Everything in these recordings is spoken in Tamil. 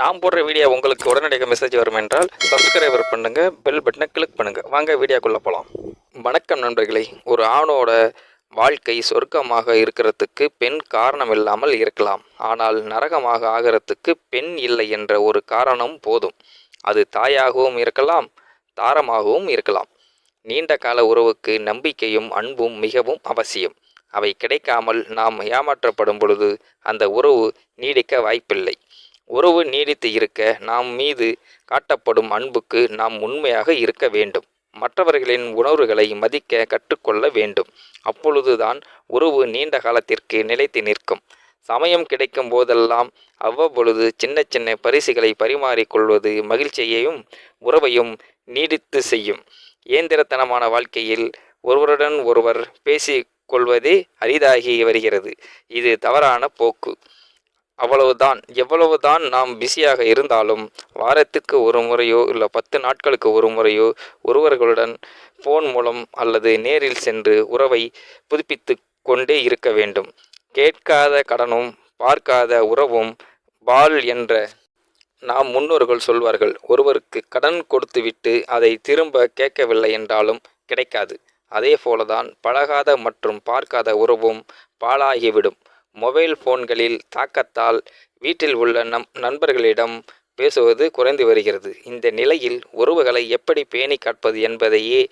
நான் போடுற வீடியோ உங்களுக்கு உடனடியாக மெசேஜ் வரும் என்றால் சப்ஸ்கிரைபர் பண்ணுங்கள் பெல் பட்டனை கிளிக் பண்ணுங்கள் வாங்க வீடியோக்குள்ளே போகலாம் வணக்கம் நண்பர்களே. ஒரு ஆணோட வாழ்க்கை சொர்க்கமாக இருக்கிறதுக்கு பெண் காரணம் இல்லாமல் இருக்கலாம். ஆனால் நரகமாக ஆகிறதுக்கு பெண் இல்லை என்ற ஒரு காரணம் போதும். அது தாயாகவும் இருக்கலாம் தாரமாகவும் இருக்கலாம். நீண்ட கால உறவுக்கு நம்பிக்கையும் அன்பும் மிகவும் அவசியம். அவை கிடைக்காமல் நாம் ஏமாற்றப்படும் பொழுது அந்த உறவு நீடிக்க வாய்ப்பில்லை. உறவு நீடித்து இருக்க நாம் மீது காட்டப்படும் அன்புக்கு நாம் உண்மையாக இருக்க வேண்டும். மற்றவர்களின் உணர்வுகளை மதிக்க கற்றுக்கொள்ள வேண்டும். அப்பொழுதுதான் உறவு நீண்ட காலத்திற்கு நிலைத்து நிற்கும். சமயம் கிடைக்கும் போதெல்லாம் அவ்வப்பொழுது சின்ன சின்ன பரிசுகளை பரிமாறிக்கொள்வது மகிழ்ச்சியையும் உறவையும் நீடித்து செய்யும். இயந்திரத்தனமான வாழ்க்கையில் ஒருவருடன் ஒருவர் பேசி கொள்வதே அரிதாகி வருகிறது. இது தவறான போக்கு. அவ்வளவுதான். எவ்வளவுதான் நாம் பிஸியாக இருந்தாலும் வாரத்திற்கு ஒரு முறையோ இல்லை பத்து நாட்களுக்கு ஒரு முறையோ ஒருவர்களுடன் ஃபோன் மூலம் அல்லது நேரில் சென்று உறவை புதுப்பித்து கொண்டே இருக்க வேண்டும். கேட்காத கடனும் பார்க்காத உறவும் பால் என்ற நாம் முன்னோர்கள் சொல்வார்கள் ஒருவருக்கு கடன் கொடுத்துவிட்டு அதை திரும்ப கேட்கவில்லை என்றாலும் கிடைக்காது. அதே போலதான் பழகாத மற்றும் பார்க்காத உறவும் பாழாகிவிடும். மொபைல் போன்களில் தாக்கத்தால் வீட்டில் உள்ள நம் நண்பர்களிடம் பேசுவது குறைந்து வருகிறது. இந்த நிலையில் உறவுகளை எப்படி பேணி காட்பது என்பதையே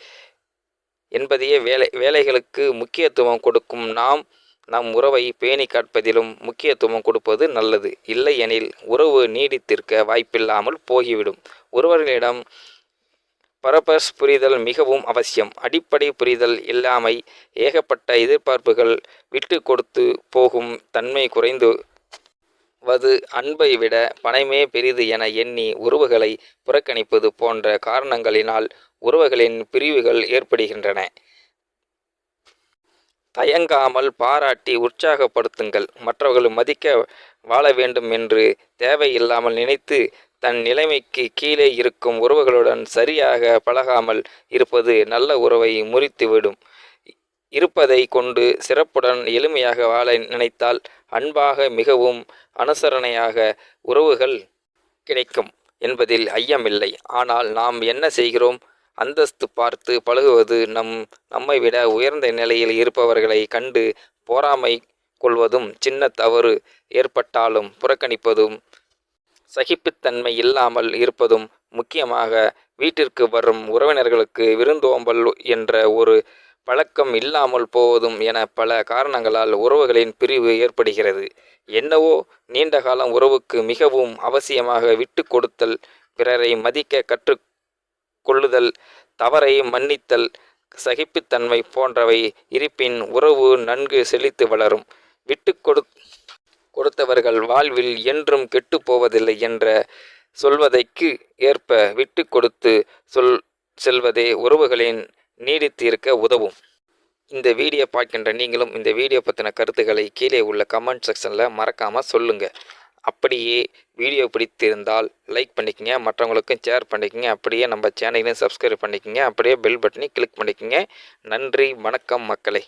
என்பதையே வேலை வேலைகளுக்கு முக்கியத்துவம் கொடுக்கும் நாம் நம் உறவை பேணி காட்பதிலும் முக்கியத்துவம் கொடுப்பது நல்லது. இல்லையெனில் உறவு நீடித்திருக்க வாய்ப்பில்லாமல் போகிவிடும். ஒருவர்களிடம் பரபஸ் புரிதல் மிகவும் அவசியம். அடிப்படை புரிதல் இல்லாமை ஏகப்பட்ட எதிர்பார்ப்புகள் விட்டு கொடுத்து போகும் தன்மை குறைந்து வது அன்பை விட பணமே பெரிது என எண்ணி உறவுகளை புறக்கணிப்பது போன்ற காரணங்களினால் உறவுகளின் பிரிவுகள் ஏற்படுகின்றன. தயங்காமல் பாராட்டி உற்சாகப்படுத்துங்கள். மற்றவர்கள் மதிக்க வாழ வேண்டும் என்று தேவையில்லாமல் நினைத்து தன் நிலைமைக்கு கீழே இருக்கும் உறவுகளுடன் சரியாக பழகாமல் இருப்பது நல்ல உறவை முறித்துவிடும். இருப்பதை கொண்டு சிறப்புடன் எளிமையாக வாழ நினைத்தால் அன்பாக மிகவும் அனுசரணையாக உறவுகள் கிடைக்கும் என்பதில் ஐயமில்லை. ஆனால் நாம் என்ன செய்கிறோம்? அந்தஸ்து பார்த்து பழகுவது நம் நம்மை விட உயர்ந்த நிலையில் இருப்பவர்களை கண்டு போராமை கொள்வதும் சின்ன தவறு ஏற்பட்டாலும் புறக்கணிப்பதும் சகிப்புத்தன்மை இல்லாமல் இருப்பதும் முக்கியமாக வீட்டிற்கு வரும் உறவினர்களுக்கு விருந்தோம்பல் என்ற ஒரு பழக்கம் இல்லாமல் போவதும் என பல காரணங்களால் உறவுகளின் பிரிவு ஏற்படுகிறது. என்னவோ நீண்ட காலம் உறவுக்கு மிகவும் அவசியமாக விட்டு கொடுத்தல் பிறரை மதிக்க கற்று கொள்ளுதல் தவறை மன்னித்தல் சகிப்புத்தன்மை போன்றவை இருப்பின் உறவு நன்கு செழித்து வளரும். விட்டு கொடு கொடுத்தவர்கள் வாழ்வில் என்றும் கெட்டு போவதில்லை என்ற சொல்வதைக்கு ஏற்ப விட்டு கொடுத்து சொல் செல்வதே உறவுகளின் நீடித்து இருக்க உதவும். இந்த வீடியோ பார்க்கின்ற நீங்களும் இந்த வீடியோ பற்றின கருத்துக்களை கீழே உள்ள கமெண்ட் செக்ஷனில் மறக்காமல் சொல்லுங்கள் அப்படியே வீடியோ பிடித்திருந்தால் லைக் பண்ணிக்கங்க. மற்றவங்களுக்கும் ஷேர் பண்ணிக்கங்க. அப்படியே நம்ம சேனலையும் சப்ஸ்கிரைப் பண்ணிக்கங்க. அப்படியே பெல் பட்டனையும் கிளிக் பண்ணிக்கங்க. நன்றி வணக்கம் மக்களை.